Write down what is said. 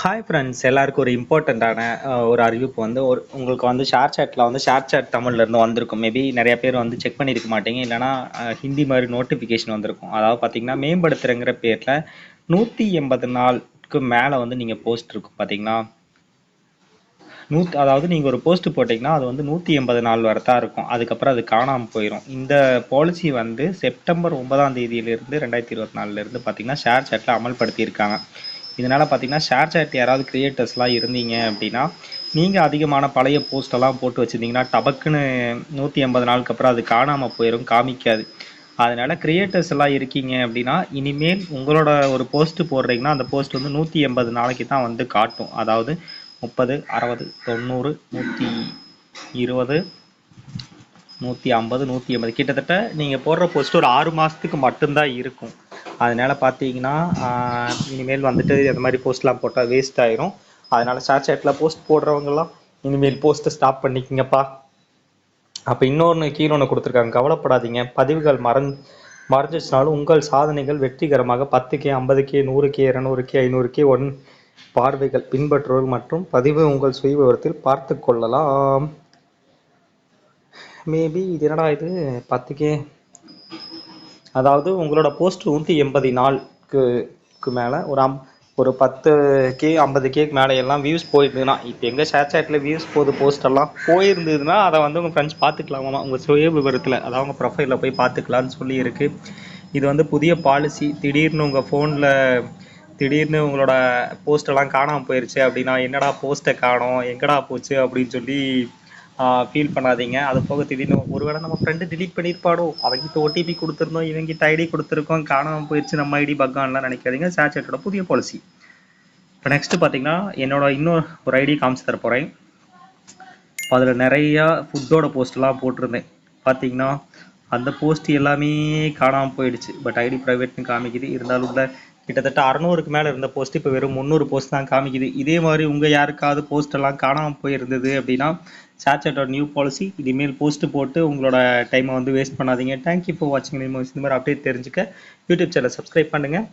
Hi friends எல்லாருக்கும் ஒரு இம்பார்ட்டண்ட்டான ஒரு அறிவிப்பு வந்து ஒரு உங்களுக்கு வந்து ஷேர் சேட்டில் வந்து ஷேர் சேட் தமிழ்லேருந்து வந்திருக்கும். மேபி நிறைய பேர் வந்து செக் பண்ணியிருக்க மாட்டீங்க. இல்லைனா ஹிந்தி மாதிரி நோட்டிஃபிகேஷன் வந்திருக்கும். அதாவது பார்த்தீங்கன்னா மேம்படுத்துறங்கிற பேரில் நூற்றி எண்பது நாளுக்கு மேலே வந்து நீங்கள் போஸ்ட் இருக்கும். பார்த்தீங்கன்னா நூத் அதாவது நீங்கள் ஒரு போஸ்ட் போட்டிங்கன்னா அது வந்து நூற்றி எண்பது நாள் வரை தான் இருக்கும். அதுக்கப்புறம் அது காணாமல் போயிடும் இந்த பாலிசி வந்து செப்டம்பர் ஒன்பதாம் தேதியிலிருந்து ரெண்டாயிரத்தி இருபத்தி நாலுலேருந்து பார்த்தீங்கன்னா ஷேர் சேட்டில் அமல்படுத்தியிருக்காங்க. இதனால் பார்த்தீங்கன்னா ஷேர் சேட் யாராவது கிரியேட்டர்ஸ்லாம் இருந்தீங்க அப்படின்னா நீங்கள் அதிகமான பழைய போஸ்டெல்லாம் போட்டு வச்சுருந்தீங்கன்னா டபக்குன்னு நூற்றி எண்பது நாளுக்கு அப்புறம் அது காணாமல் போயிடும் காமிக்காது. அதனால் கிரியேட்டர்ஸ் எல்லாம் இருக்கீங்க அப்படின்னா இனிமேல் உங்களோட ஒரு போஸ்ட்டு போடுறீங்கன்னா அந்த போஸ்ட் வந்து நூற்றி எண்பது நாளைக்கு தான் வந்து காட்டும். அதாவது முப்பது அறுபது தொண்ணூறு நூற்றி இருபது நூற்றி ஐம்பது நூற்றி எண்பது கிட்டத்தட்ட நீங்கள் போடுற போஸ்ட் ஒரு ஆறு மாதத்துக்கு மட்டும்தான் இருக்கும். அதனால பார்த்தீங்கன்னா ஆஹ், இனிமேல் வந்துட்டு அந்த மாதிரி போஸ்ட்லாம் போட்டால் வேஸ்ட் ஆயிரும். அதனால ஷேர் சேட்டில் போஸ்ட் போடுறவங்கலாம் இனிமேல் போஸ்ட்டை ஸ்டாப் பண்ணிக்கங்கப்பா. அப்போ இன்னொன்று கீழே ஒன்று கொடுத்துருக்காங்க. கவலைப்படாதீங்க. பதிவுகள் மறந் மறைஞ்சிச்சுனாலும் உங்கள் சாதனைகள் வெற்றிகரமாக பத்து கே ஐம்பது கே நூறு கே இரநூறு கே ஐநூறு கே ஒன் பார்வைகள் பின்பற்றுவோர் மற்றும் பதிவு உங்கள் சுய விவரத்தில் பார்த்து கொள்ளலாம். மேபி இது என்னடா இது? பத்து கே அதாவது உங்களோட போஸ்ட் நூற்றி எண்பது நாளுக்கு மேலே ஒரு அம் ஒரு பத்து கே ஐம்பது கேக்கு மேலே எல்லாம் வியூஸ் போயிருந்ததுன்னா இப்போ எங்கள் ஷேர் சேட்டில் வியூஸ் போகுது போஸ்ட் எல்லாம் போயிருந்ததுன்னா அதை வந்து உங்கள் ஃப்ரெண்ட்ஸ் பார்த்துக்கலாமா உங்கள் சுய விவரத்தில் அதாவது உங்கள் ப்ரொஃபைலில் போய் பார்த்துக்கலாம்னு சொல்லி இருக்கு இது வந்து புதிய பாலிசி திடீர்னு உங்கள் ஃபோனில் திடீர்னு உங்களோட போஸ்ட் எல்லாம் காணாமல் போயிருச்சு அப்படின்னா என்னடா போஸ்ட்டை காணோம் எங்கடா போச்சு அப்படின்னு சொல்லி ஃபீல் பண்ணாதீங்க. அது போக திடீர்னு ஒருவேளை நம்ம ஃப்ரெண்டு டிலீட் பண்ணியிருப்பாடோ அவங்கிட்ட ஓடிபி கொடுத்துருந்தோம் இவங்கிட்ட ஐடி கொடுத்துருக்கோம் காணாமல் போயிடுச்சு நம்ம ஐடி பக்கான்லாம் நினைக்காதீங்க. சாட்சேட்டோட புதிய பாலிசி இப்போ நெக்ஸ்ட் பார்த்தீங்கன்னா என்னோட இன்னொரு ஒரு ஐடி காமிச்சு தர போகிறேன் அதில் நிறையா ஃபுட்டோட போஸ்ட்லாம் போட்டிருந்தேன். பார்த்தீங்கன்னா அந்த போஸ்ட் எல்லாமே காணாமல் போயிடுச்சு. பட் ஐடி ப்ரைவேட்னு காமிக்குது. இருந்தாலும் உள்ள கிட்டத்தட்ட அறநூறுக்கு மேலே இருந்த போஸ்ட் இப்போ வெறும் முந்நூறு போஸ்ட் தான் காமிக்குது. இதே மாதிரி உங்கள் யாருக்காவது போஸ்ட் எல்லாம் காணாமல் போயிருந்தது அப்படின்னா சேட்டோட நியூ பாலிசி இனிமேல் போஸ்ட் போட்டு உங்களோட டைமை வந்து வேஸ்ட் பண்ணாதீங்க. தேங்க்யூ ஃபார் வாட்சிங் இந்த மாதிரி அப்டேட் தெரிஞ்சுக்க. யூடியூப் சேனல் சப்ஸ்கிரைப் பண்ணுங்கள்